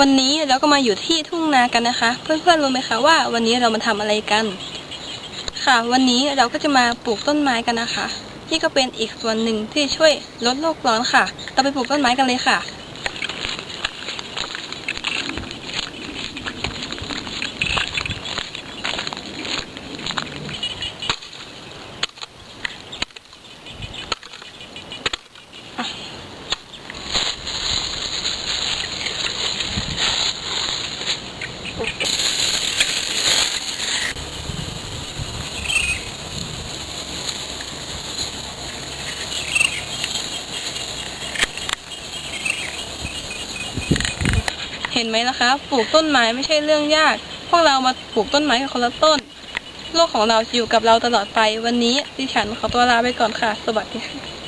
วันนี้เราก็มาอยู่ที่ทุ่งนากันนะคะ เพื่อนๆรู้ไหมคะว่าวันนี้เรามาทำอะไรกัน ค่ะ วันนี้เราก็จะมาปลูกต้นไม้กันนะคะนี่ก็เป็นอีกส่วนหนึ่งที่ช่วยลดโลกร้อนค่ะ เราไปปลูกต้นไม้กันเลยค่ะ ห็นไหมนะคะ ปลูกต้นไม้ไม่ใช่เรื่องยาก พวกเรามาปลูกต้นไม้กันคนละต้น โลกของเราจะอยู่กับเราตลอดไป วันนี้ดิฉันขอตัวลาไปก่อนค่ะ สวัสดีค่ะ